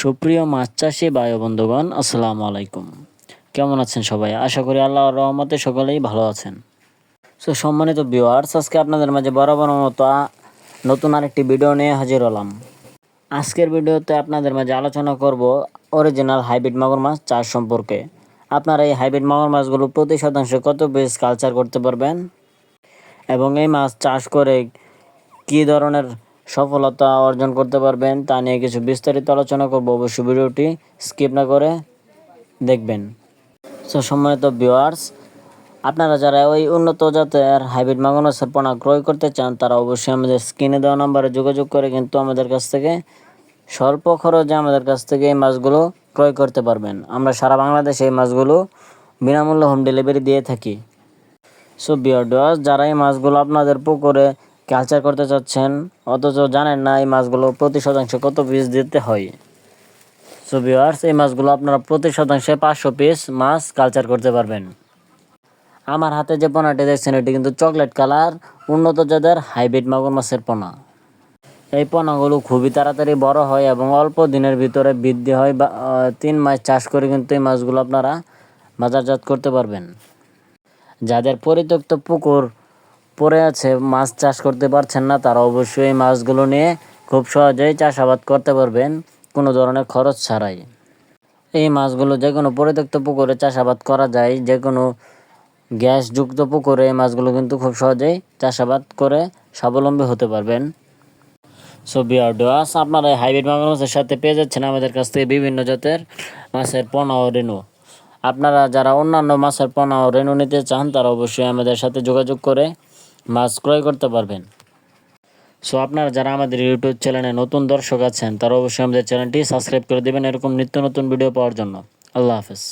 সুপ্রিয় মাছ চাষি ও বন্ধুগণ, আসসালামু আলাইকুম। কেমন আছেন সবাই? আশা করি আল্লাহর রহমতে সকলেই ভালো আছেন। সো সম্মানিত ভিউয়ার্স আজকে আপনাদের মাঝে বরাবর মতো নতুন আরেকটি ভিডিও নিয়ে হাজির হলাম। আজকের ভিডিওতে আপনাদের মাঝে আলোচনা করব অরিজিনাল হাইব্রিড মাগুর মাছ চাষ সম্পর্কে। আপনারা এই হাইব্রিড মাগুর মাছগুলো প্রতি শতাংশে কত পিস কালচার করতে পারবেন? এবং এই মাছ চাষ করে কী ধরনের সফলতা অর্জন করতে পারবেন, তা নিয়ে কিছু বিস্তারিত আলোচনা করব। অবশ্যই ভিডিওটি স্কিপ না করে দেখবেন। সো সম্মানিত ভিউয়ার্স আপনারা যারা ওই উন্নত জাতের হাইব্রিড মাগুর মাছের পোনা ক্রয় করতে চান, তারা অবশ্যই আমাদের স্ক্রিনে দেওয়া নাম্বারে যোগাযোগ করে কিন্তু আমাদের কাছ থেকে স্বল্প খরচে আমাদের কাছ থেকে এই মাছগুলো ক্রয় করতে পারবেন। আমরা সারা বাংলাদেশে এই মাছগুলো বিনামূল্যে হোম ডেলিভারি দিয়ে থাকি। সো বিয়ার্ডস যারা এই মাছগুলো আপনাদের পুকুরে কালচার করতে চাচ্ছেন, অথচ জানেন না এই মাছগুলো প্রতি শতাংশে কত পিস দিতে হয়। সো বিয়ার্স এই মাছগুলো আপনারা প্রতি শতাংশে পাঁচশো পিস মাছ কালচার করতে পারবেন। আমার হাতে যে পোনাটি দেখছেন, এটি কিন্তু চকলেট কালার উন্নত জাতের হাইব্রিড মাগুর মাছের পোনা। এই পোনাগুলো খুবই তাড়াতাড়ি বড় হয় এবং অল্প দিনের ভিতরে বৃদ্ধি হয় বা তিন মাস চাষ করে কিন্তু এই মাছগুলো আপনারা বাজারজাত করতে পারবেন। যাদের পরিত্যক্ত পুকুর পড়ে আছে, মাছ চাষ করতে পারছেন না, তারা অবশ্যই মাছগুলো নিয়ে খুব সহজেই চাষাবাদ করতে পারবেন, কোনো ধরনের খরচ ছাড়াই। এই মাছগুলো যে কোনো পরিত্যক্ত পুকুরে চাষাবাদ করা যায়, যে কোনো গ্যাসযুক্ত পুকুরে এই মাছগুলো কিন্তু খুব সহজেই চাষাবাদ করে স্বাবলম্বী হতে পারবেন। সো বিয়ার্ডোয়াস আপনারা এই হাইব্রিড মাগুর মাছের সাথে পেয়ে যাচ্ছেন আমাদের কাছ থেকে বিভিন্ন জাতের মাছের পোনা ও রেণু। আপনারা যারা অন্যান্য মাছের পোনা ও রেণু নিতে চান, তারা অবশ্যই আমাদের সাথে যোগাযোগ করে মাছ ক্রয় করতে পারবেন। সো আপনারা যারা আমাদের ইউটিউব চ্যানেলে নতুন দর্শক আছেন, তারা অবশ্যই আমাদের চ্যানেলটি সাবস্ক্রাইব করে দেবেন। এরকম নিত্য নতুন ভিডিও পাওয়ার জন্য। আল্লাহ হাফেজ।